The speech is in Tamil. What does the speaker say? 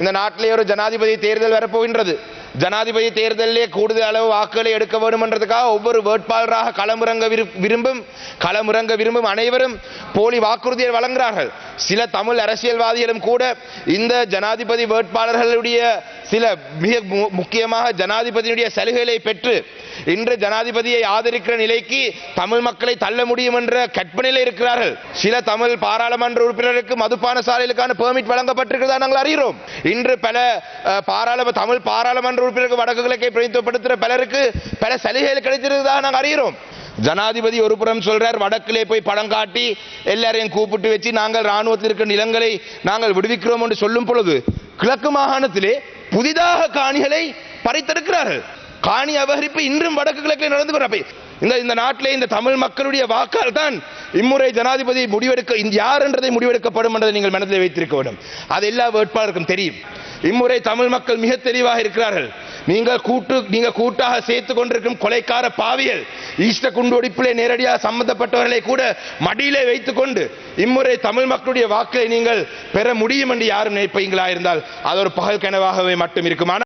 இந்த நாட்டிலே ஒரு ஜனாதிபதி தேர்தல் வரப்போகின்றது. ஜனாதிபதி தேர்தலிலே கூடுதல் அளவு வாக்குகளை எடுக்க வேண்டும் என்றதுக்காக ஒவ்வொரு வேட்பாளராக களமிறங்க விரும்பும் களமிறங்க விரும்பும் அனைவரும் போலி வாக்குறுதியை வழங்குகிறார்கள். சில தமிழ் அரசியல்வாதிகளும் கூட இந்த ஜனாதிபதி வேட்பாளர்களுடைய சில மிக மு- முக்கியமாக ஜனாதிபதியுடைய சலுகைகளை பெற்று இன்று ஜனாதிபதியை ஆதரிக்கிற நிலைக்கு தமிழ் மக்களை தள்ள முடியும் என்ற கற்பனையில் இருக்கிறார்கள். சில தமிழ் பாராளுமன்ற உறுப்பினருக்கு மதுபான சாலைகளுக்கான பெர்மிட் வழங்கப்பட்டிருக்கிறதா நாங்கள் அறிகிறோம். இன்று பல பாராளும தமிழ் பாராளுமன்ற உறுப்பினருக்கு வடக்கு கிழக்கை பிரதித்துவப்படுத்துகிற பலருக்கு பல சலுகைகள் கிடைத்திருக்கிறதாக நாங்கள் அறிகிறோம். ஜனாதிபதி ஒரு புறம் சொல்றார் வடக்கிலே போய் படம் காட்டி எல்லாரையும் கூப்பிட்டு வச்சு நாங்கள் ராணுவத்தில் இருக்கிற நிலங்களை நாங்கள் விடுவிக்கிறோம் என்று சொல்லும் பொழுது கிழக்கு மாகாணத்திலே புதிதாக காணிகளை பறித்தெடுக்கிறார்கள். காணி அபகரிப்பு இன்றும் வடக்கு கிழக்கில் நடந்து இந்த இந்த நாட்டிலே இந்த தமிழ் மக்களுடைய வாக்கால் தான் இம்முறை ஜனாதிபதி முடிவெடுக்க இந்த யார் என்றதை முடிவெடுக்கப்படும் என்றதை நீங்கள் மனதில் வைத்திருக்க வேண்டும். அது எல்லா வேட்பாளருக்கும் தெரியும். இம்முறை தமிழ் மக்கள் மிக தெளிவாக இருக்கிறார்கள். நீங்கள் கூட்டு நீங்க கூட்டாக சேர்த்து கொண்டிருக்கும் கொலைக்கார பாவியல் ஈஸ்ட குண்டுவெடிப்பிலே நேரடியாக சம்பந்தப்பட்டவர்களை கூட மடியிலே வைத்துக்கொண்டு இம்முறை தமிழ் மக்களுடைய வாக்கை நீங்கள் பெற முடியும் என்று யாரும் நினைப்பீங்களா இருந்தால் அது ஒரு பகல் கனவாகவே மட்டும் இருக்குமானால்